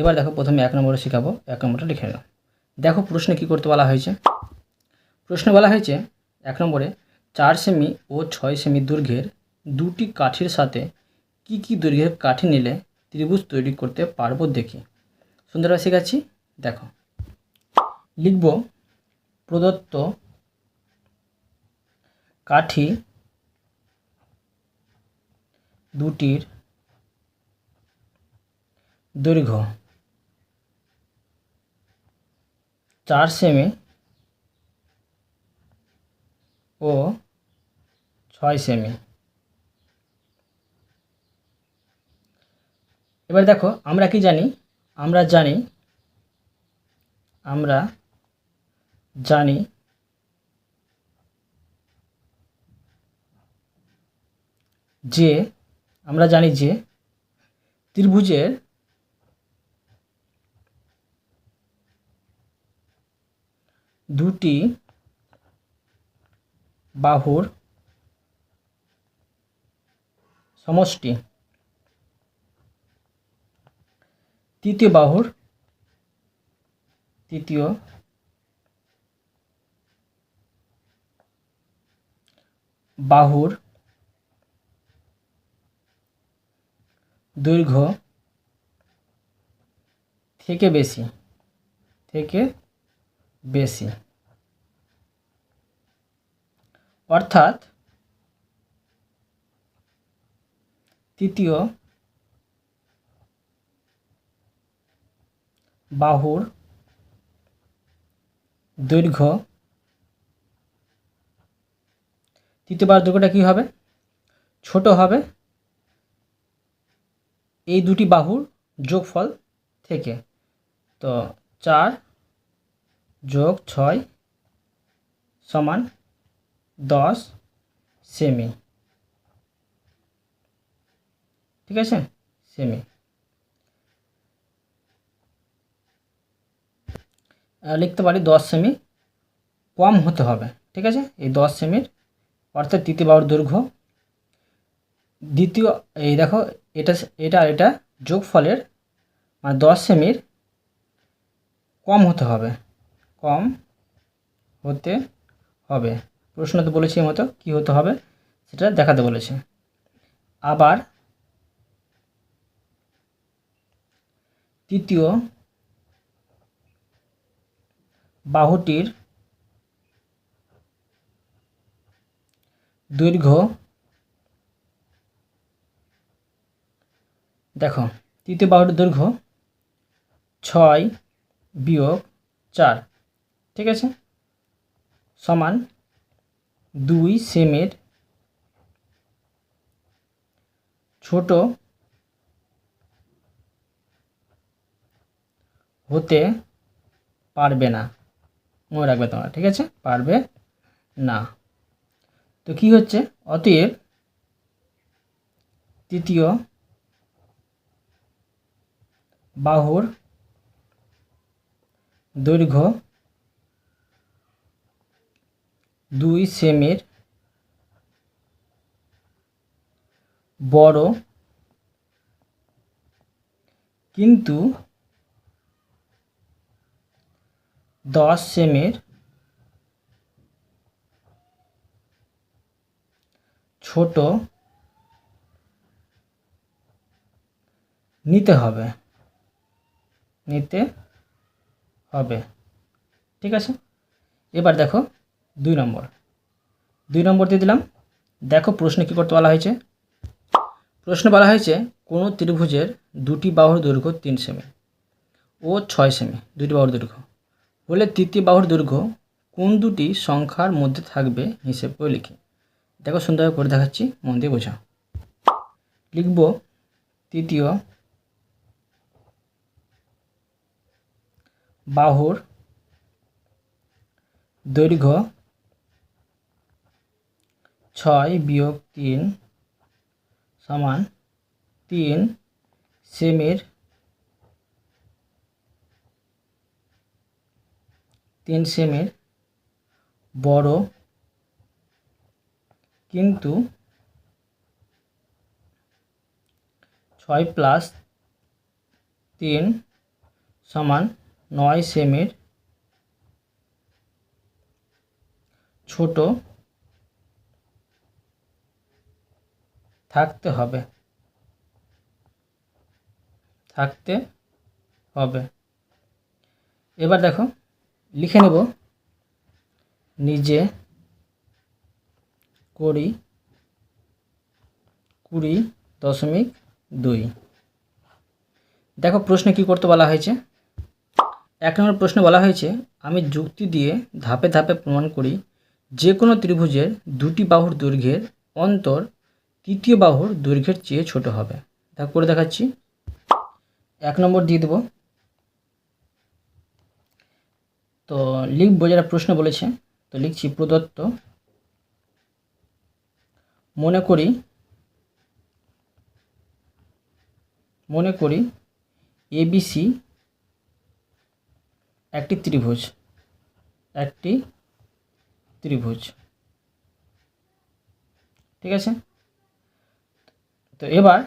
এবার দেখো প্রথমে এক নম্বরে শেখাবো, এক নম্বরটা লিখে নিলাম। দেখো প্রশ্নে কী করতে বলা হয়েছে? প্রশ্নে বলা হয়েছে, এক নম্বরে চার সেমি ও ছয় সেমি দৈর্ঘ্যের দুটি কাঠির সাথে কি কি দৈর্ঘ্যের কাঠি নিলে ত্রিভুজ তৈরি করতে পারব দেখি। সুন্দরভাবে শেখাচ্ছি, দেখো। লিখব, প্রদত্ত কাঠি দুটির দৈর্ঘ্য। চার সেমি ও ছয় সেমি এবার দেখো, আমরা কি জানি? আমরা জানি আমরা জানি যে, আমরা জানি যে ত্রিভুজের দুটি বাহুর সমষ্টি। তৃতীয় বাহুর তৃতীয় বাহুর দৈর্ঘ্য থেকে বেশি থেকে বেশি। অর্থাৎ তৃতীয় বাহুর দৈর্ঘ্য। তৃতীয় বাহুর দৈর্ঘ্যটা কী হবে? ছোট হবে এই দুটি বাহুর যোগফল থেকে। তো চার যোগ ছয় সমান দশ সেমি। ঠিক আছে? সেমি। লিখতে পারি দশ সেমি কম হতে হবে। ঠিক আছে? এই দশ সেমির অর্থাৎ তৃতীয় বাহুর দৈর্ঘ্য। দ্বিতীয়, এই দেখো, এটা এটা এটা যোগফলের মানে দশ সেমির কম হতে হবে। কম হতে হবে। প্রশ্নতে বলেছি মতো, কী হতে হবে সেটা দেখাতে বলেছে। আবার তৃতীয় বাহুটির দৈর্ঘ্য দেখো, তৃতীয় বাহুটির দৈর্ঘ্য ছয় বিয়োগ চার, ঠিক আছে? সমান দুই সেমের ছোট হতে পারবে না। মনে রাখবে তোমরা, ঠিক আছে? পারবে না। তো কি হচ্ছে? অতএব তৃতীয় বাহুর দৈর্ঘ্য দুই সেমের বড়। কিন্তু দশ সেমের ছোট নিতে হবে। নিতে হবে। ঠিক আছে? এবার দেখো দুই নম্বর। দুই নম্বর দিয়ে দিলাম। দেখো প্রশ্নে কী করতে বলা হয়েছে? প্রশ্ন বলা হয়েছে, কোনো ত্রিভুজের দুটি বাহুর দৈর্ঘ্য তিন সেমি ও ছয় সেমি, দুটি বাহুর দৈর্ঘ্য। বলে তৃতীয় বাহুর দৈর্ঘ্য কোন দুটি সংখ্যার মধ্যে থাকবে হিসেব করে লিখি। দেখো সুন্দরভাবে করে দেখাচ্ছি, মন দিয়ে বোঝাও। লিখব তৃতীয় বাহুর দৈর্ঘ্য ছয় বিয়োগ তিন সমান তিন সেমির তিন সেমির বড়। কিন্তু ছয় প্লাস তিন সমান নয় সেমির ছোট থাকতে হবে। থাকতে হবে। এবার দেখো, লিখে নেব, নিজে করি কুড়ি দশমিক দুই। দেখো, প্রশ্নে কি করতে বলা হয়েছে? এক নম্বর প্রশ্নে বলা হয়েছে, আমি যুক্তি দিয়ে ধাপে ধাপে প্রমাণ করি, যে কোনো ত্রিভুজের দুটি বাহুর দৈর্ঘ্যের অন্তর তৃতীয় বাহুর দৈর্ঘ্যের চেয়ে ছোট হবে। দেখো করে দেখাচ্ছি। এক নম্বর দিয়ে দেবো। তো লিখব যারা প্রশ্ন বলেছে, তো লিখছি, প্রদত্ত। মনে করি মনে করি এবিসি একটি ত্রিভুজ একটি ত্রিভুজ। ঠিক আছে? তো এবার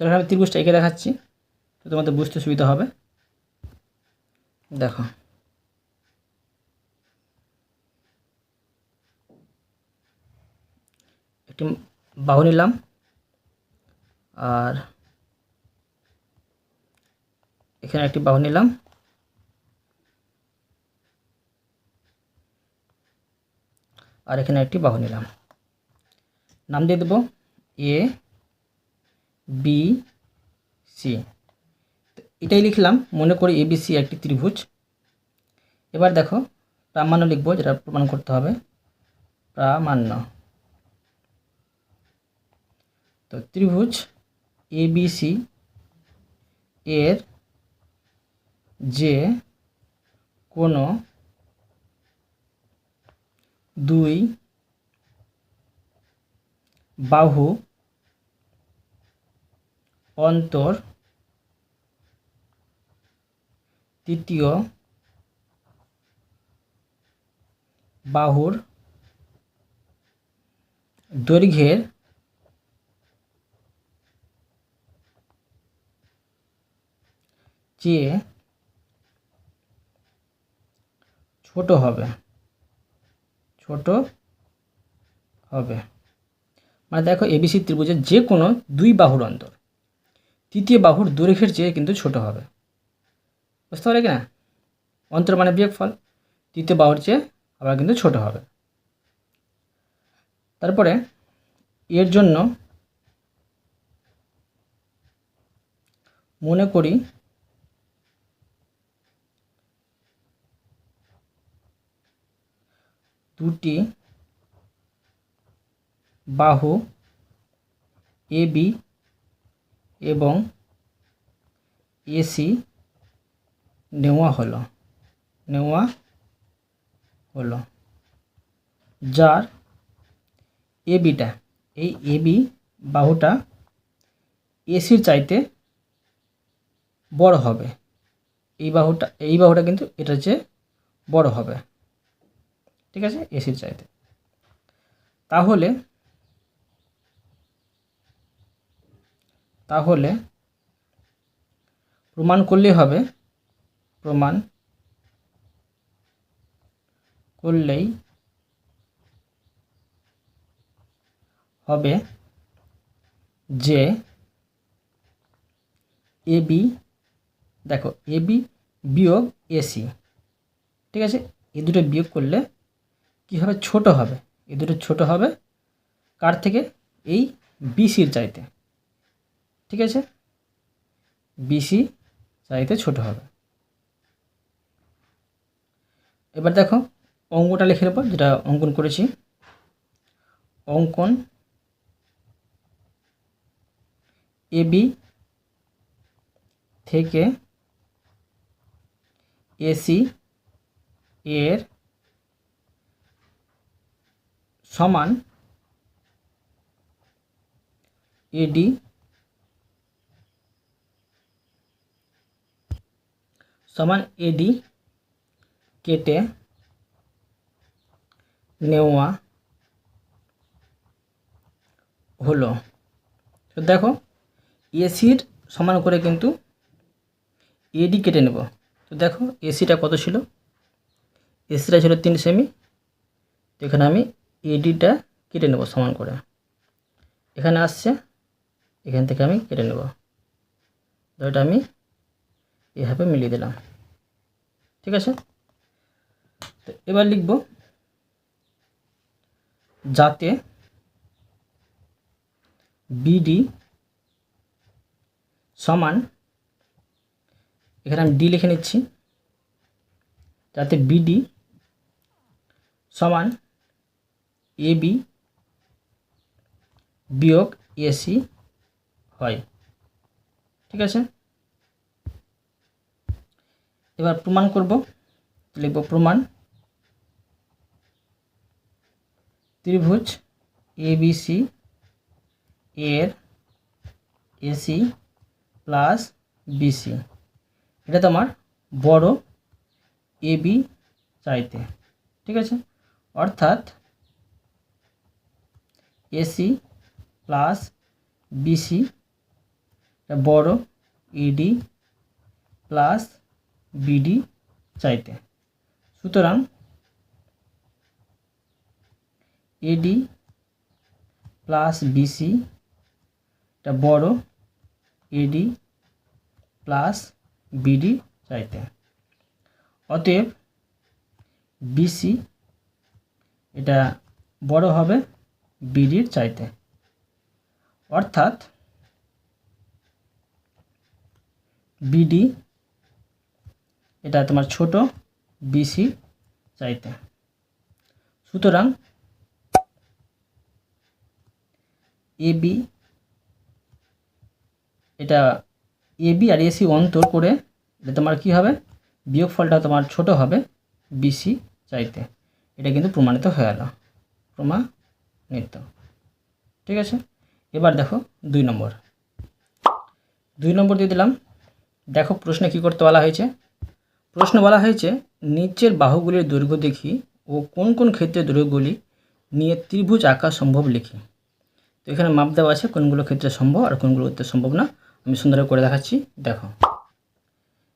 তখন আমি ত্রিভুজটা এঁকে দেখাচ্ছি, তো তোমাদের বুঝতে সুবিধা হবে। দেখো। একটি বাহু নিলাম, আর এখানে একটি বাহু নিলাম। আর এখানে একটি বাহু নিলাম। নাম দিয়ে দেবো এ বি সি এটাই লিখলাম, মনে করি এবিসি একটি ত্রিভুজ। এবার দেখো, প্রামাণ্য লিখব, যেটা প্রমাণ করতে হবে। প্রামাণ্য। তো ত্রিভুজ এবিসি এর যে কোনো দুই বাহু অন্তর তৃতীয় বাহুর দৈর্ঘ্যের চেয়ে ছোট হবে ছোট হবে। মানে দেখো এবিসি ত্রিভুজের যে কোনো দুই বাহুর অন্তর। তৃতীয় বাহুর দৈর্ঘ্যের চেয়ে কিন্তু ছোট হবে। বুঝতে পারলে কি না অন্তর মানে বিয়োগফল। তৃতীয় বাহুর চেয়ে আবার কিন্তু ছোট হবে। তারপরে এর জন্য মনে করি দুটি বাহু, এ বি এবং এসি নেওয়া হলো নেওয়া হলো। যার এ বিটা, এই এ বি বাহুটা এসির চাইতে বড় হবে। এই বাহুটা এই বাহুটা কিন্তু এটার চেয়ে বড় হবে। ঠিক আছে? এসির চাইতে। তাহলে তাহলে প্রমাণ করলেই হবে। প্রমাণ করলেই হবে যে এ বি, দেখো, এ বি বিয়োগ এসি ঠিক আছে? এ দুটো বিয়োগ করলে কী হবে? ছোট হবে। এ দুটো ছোট হবে। কার থেকে? এই বিসির চাইতে। ঠিক আছে? বিসি চাইতে ছোট হবে। এবার দেখো, অঙ্কটা লিখে নেব, যেটা অঙ্কন করেছি। অঙ্কন এবি থেকে এসি এর সমান এডি সমান এডি কেটে নেওয়া হলো। তো দেখো এসির সমান করে কিন্তু এডি কেটে নেব। তো দেখো এসিটা কত ছিল? এসিটা ছিল তিন সেমি। তো এখানে আমি এডিটা কেটে নেব সমান করে। এখানে আসছে, এখান থেকে আমি কেটে নেব। এটা আমি এভাবে মিলিয়ে দিলাম। ঠিক আছে? তো এবার লিখব, যাতে বিডি সমান, এখানে আমি ডি লিখে নিচ্ছি, যাতে বিডি সমান এবি বিয়োগ এসি হয়। ঠিক আছে? এবার প্রমাণ করব। লিখব প্রমাণ। ত্রিভুজ এবিসি এর এসি প্লাস বিসি এটা তোমার বড় এবি চাইতে, ঠিক আছে? অর্থাৎ এসি প্লাস বিসি বড় ইডি প্লাস বিডি চাইতে। সুতরাং এডি প্লাস বিসি এটা বড়, এডি প্লাস বিডি চাইতে। অতএব বিসি এটা বড় হবে বিডির চাইতে। অর্থাৎ বিডি এটা তোমার ছোট বিসি চাইতে। সুতরাং এবি এটা এবি আর এসি অন্তর করে এটা তোমার কি হবে? বিয়োগফলটা তোমার ছোট হবে বিসি চাইতে। এটা কিন্তু প্রমাণিত হয়ে গেল। প্রমাণিত। ঠিক আছে? এবার দেখো দুই নম্বর। দুই নম্বর দিয়ে দিলাম। দেখো প্রশ্নে কি করতে বলা হয়েছে? প্রশ্ন বলা হয়েছে, নিচের বাহুগুলির দৈর্ঘ্য দেখি ও কোন কোন ক্ষেত্রে দৈর্ঘ্যগুলি নিয়ে ত্রিভুজ আঁকা সম্ভব লিখি। তো এখানে মাপ দেওয়া আছে কোনগুলো ক্ষেত্রে সম্ভব আর কোনগুলো ক্ষেত্রে সম্ভব না। আমি সুন্দর করে দেখাচ্ছি, দেখো।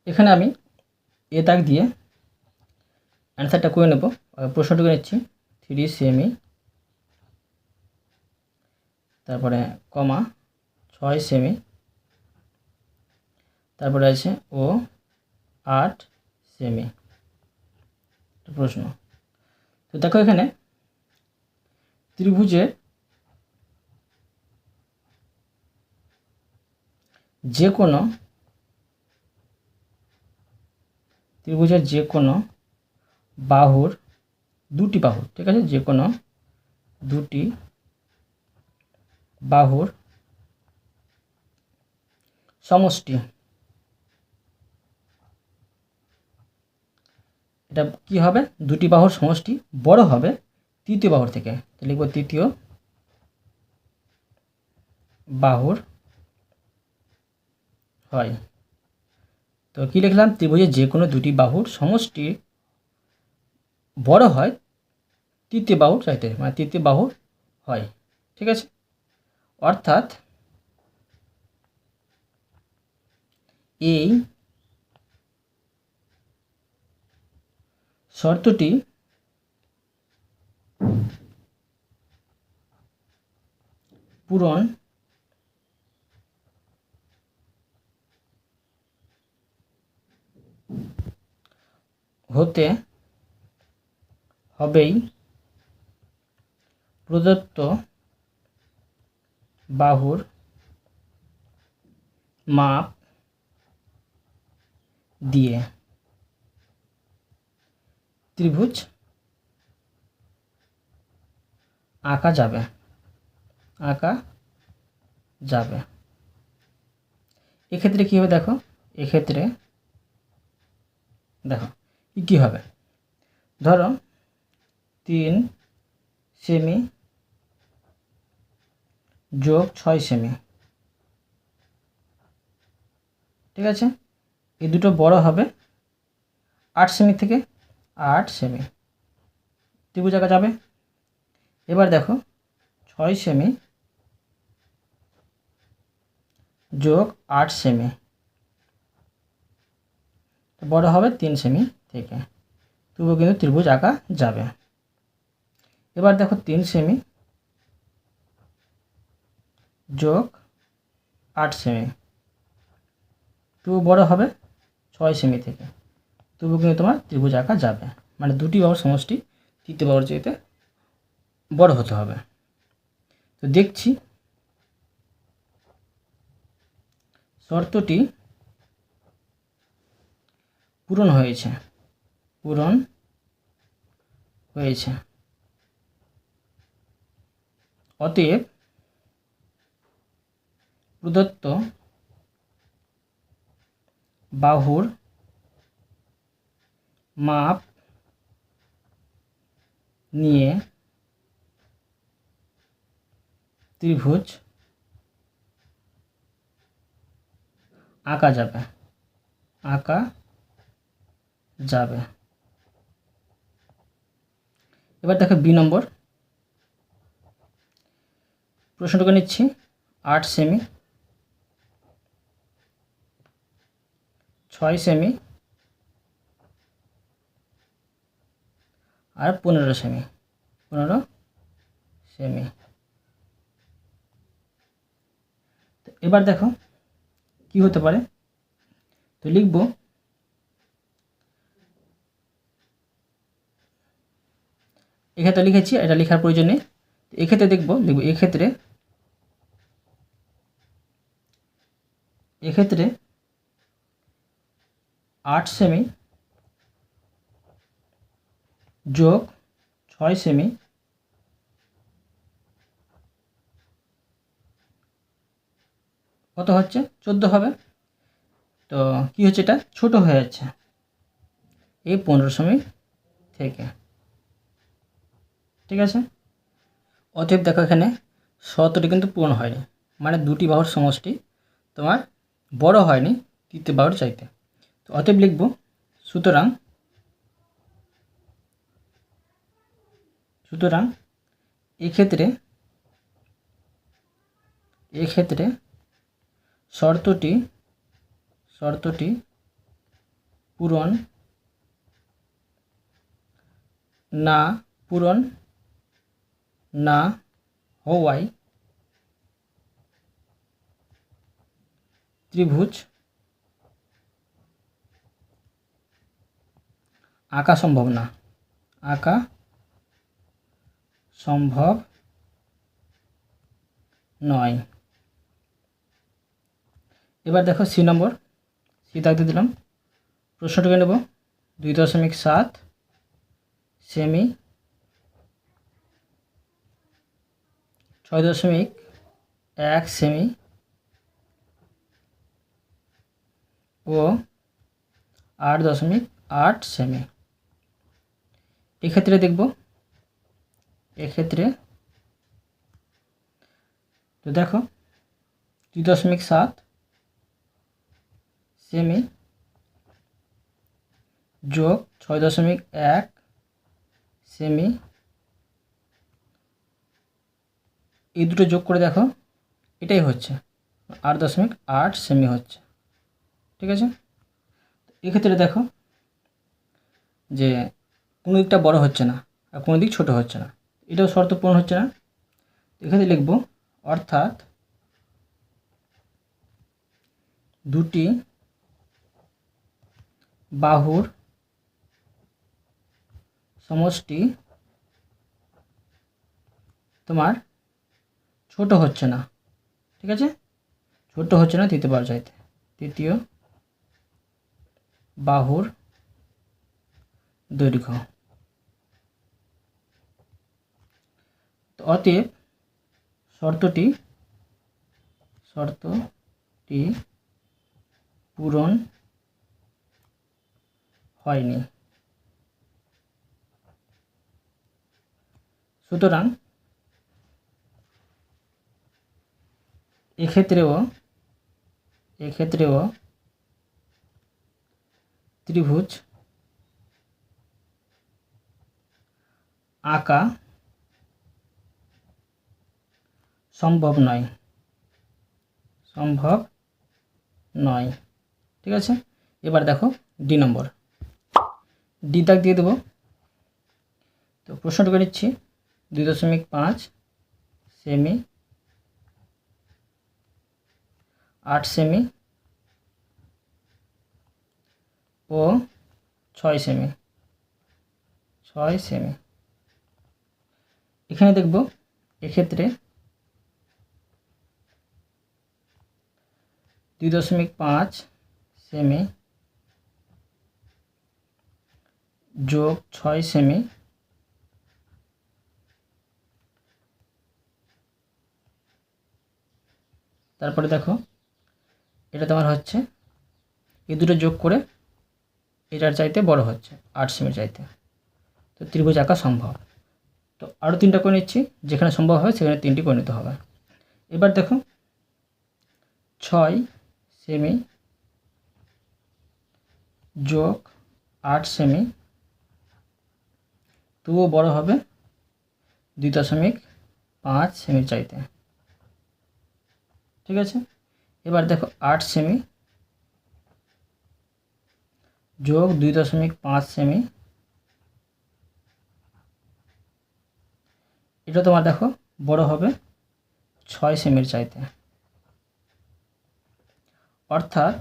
এখানে আমি এ দাগ দিয়ে অ্যান্সারটা করে নেব। প্রশ্নটুকু নিচ্ছি। থ্রি সেমি, তারপরে কমা, ছয় সেমি, তারপরে আছে ও আট সেমি প্রশ্ন। তো দেখো এখানে ত্রিভুজের যে কোনো ত্রিভুজের যে কোনো বাহুর দুটি বাহুর, ঠিক আছে? যে কোনো দুটি বাহুর সমষ্টি এটা কি হবে? দুটি বাহুর সমষ্টি বড় হবে তৃতীয় বাহুর থেকে। লিখব তৃতীয় বাহুর হয়। তো কী লিখলাম? ত্রিভুজের যে কোনো দুটি বাহুর সমষ্টি বড় হয় তৃতীয় বাহুর চাইতে মানে তৃতীয় বাহুর হয়। ঠিক আছে? অর্থাৎ এই শর্তটি পূরণ হতে হবেই। প্রদত্ত বাহুর মাপ দিয়ে। ত্রিভুজ আঁকা যাবে। আঁকা যাবে। এক্ষেত্রে কী হবে দেখো? এক্ষেত্রে দেখো, কী হবে? ধরো, তিন সেমি যোগ ছয় সেমি। ঠিক আছে? এই দুটো বড় হবে আট সেমি থেকে আট সেমি ত্রিভুজ আঁকা যাবে। এবার দেখো, ছয় সেমি যোগ আট সেমি বড় হবে তিন সেমি থেকে। তবুও কিন্তু ত্রিভুজ আঁকা যাবে। এবার দেখো তিন সেমি যোগ আট সেমি তবু বড় হবে ছয় সেমি থেকে। তবু কিন্তু তোমার ত্রিভুজ আঁকা যাবে। মানে দুটি বাহুর সমষ্টি তৃতীয় বাহুর চাইতে বড় হতে হবে। তো দেখছি শর্তটি পূরণ হয়েছে। পূরণ হয়েছে। অতএব প্রদত্ত বাহুর মাপ নিয়ে ত্রিভুজ আঁকা যাবে। আঁকা যাবে। এবার দেখো বি নম্বর। প্রশ্নটুকু নিচ্ছি। আট সেমি, ছয় সেমি আর পনেরো সেমি। পনেরো সেমি। তো এবার দেখো কি হতে পারে। তো লিখব। এক্ষেত্রে লিখেছি, এটা লেখার প্রয়োজন নেই। এক্ষেত্রে দেখব দেখব এক্ষেত্রে এক্ষেত্রে আট সেমি যোগ ছয় সেমি কত হচ্ছে? চোদ্দ হবে। তো কি হচ্ছে এটা? ছোট হয়ে যাচ্ছে। এই পনেরো সেমি থেকে। ঠিক আছে? অতএব দেখো এখানে শতটি কিন্তু পূরণ হয়নি। মানে দুটি বাহুর সমষ্টি তোমার বড় হয়নি তৃতীয় বাহুর চাইতে। তো অতএব লিখব, সুতরাং সুতরাং এক্ষেত্রে এক্ষেত্রে শর্তটি শর্তটি পূরণ না পূরণ না হওয়ায় ত্রিভুজ আঁকা সম্ভব না। আঁকা সম্ভব নয়। এবার দেখো সি নম্বর। সি থাকতে দিলাম। প্রশ্নটাকে নেব। দুই দশমিক সাত সেমি ছয় দশমিক এক সেমি ও আট দশমিক আট সেমি। এক্ষেত্রে দেখব এক্ষেত্রে তো দেখো, দুই দশমিক সাত সেমি যোগ ছয় দশমিক এক সেমি এই দুটো যোগ করে দেখো, এটাই হচ্ছে। আট দশমিক আট সেমি হচ্ছে। ঠিক আছে? এক্ষেত্রে দেখো যে কোনো দিকটা বড় হচ্ছে না আর কোনো দিক ছোট হচ্ছে না। এটাও শর্ত পূরণ হচ্ছে না। এখানে লিখব, অর্থাৎ দুটি বাহুর সমষ্টি তোমার ছোট হচ্ছে না। ঠিক আছে? ছোট হচ্ছে না, তৃতীয় চাইতে। তৃতীয় বাহুর দৈর্ঘ্য। অতএব শর্তটি শর্তটি পূরণ হয়নি। সুতরাং এক্ষেত্রেও এক্ষেত্রেও ত্রিভুজ আঁকা সম্ভব নয়। সম্ভব নয়। ঠিক আছে? এবার দেখো ডি নম্বর ডি দাগ দিয়ে দেবো। তো প্রশ্নটুকু নিচ্ছি। দুই দশমিক পাঁচ সেমি আট সেমি ও ছয় সেমি ছয় সেমি এখানে দেখব এক্ষেত্রে দুই দশমিক পাঁচ সেমি যোগ ছয় সেমি তারপরে দেখো, এটা তোমার হচ্ছে, এই দুটো যোগ করে এটার চাইতে বড় হচ্ছে, আট সেমির চাইতে। তো ত্রিভুজ আঁকা সম্ভব। তো আরও তিনটা করে নিচ্ছি, যেখানে সম্ভব হয় সেখানে তিনটি করে নিতে হবে। এবার দেখো, ছয় সেমি যোগ আট সেমি তবুও বড় হবে দুই দশমিক পাঁচ সেমির চাইতে। ঠিক আছে? এবার দেখো আট সেমি যোগ দুই দশমিক পাঁচ সেমি এটা তোমার দেখো বড় হবে ছয় সেমির চাইতে। অর্থাৎ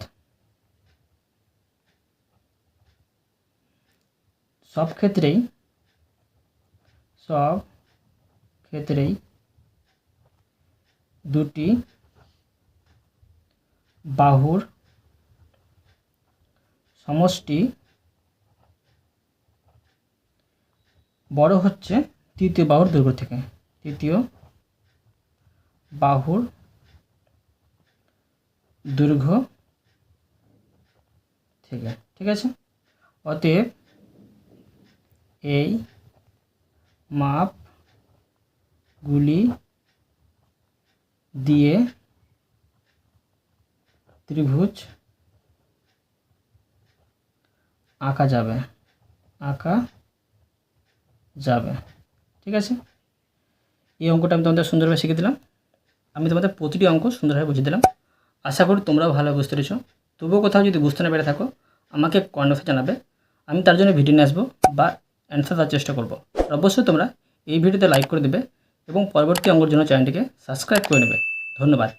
সব ক্ষেত্রেই সব ক্ষেত্রেই দুটি বাহুর সমষ্টি বড় হচ্ছে তৃতীয় বাহুর দৈর্ঘ্য থেকে। তৃতীয় বাহুর দৈর্ঘ্য থেকে ঠিক আছে? অতএব এই মাপগুলি দিয়ে ত্রিভুজ আঁকা যাবে আঁকা যাবে। ঠিক আছে? এই অঙ্কটা আমি তোমাদের সুন্দরভাবে শিখে দিলাম। আমি তোমাদের প্রতিটি অঙ্ক সুন্দরভাবে বুঝিয়ে দিলাম। আশা করি তোমরাও ভালো বুঝতে পেরেছ। তবুও কোথাও যদি বুঝতে না পেরে থাকো, আমাকে কমেন্টসে জানাবে। আমি তার জন্য ভিডিও নিয়ে আসব বা অ্যান্সার দেওয়ার চেষ্টা করব। অবশ্যই তোমরা এই ভিডিওতে লাইক করে দেবে এবং পরবর্তী অঙ্গর জন্য চ্যানেলটিকে সাবস্ক্রাইব করে নেবে। ধন্যবাদ।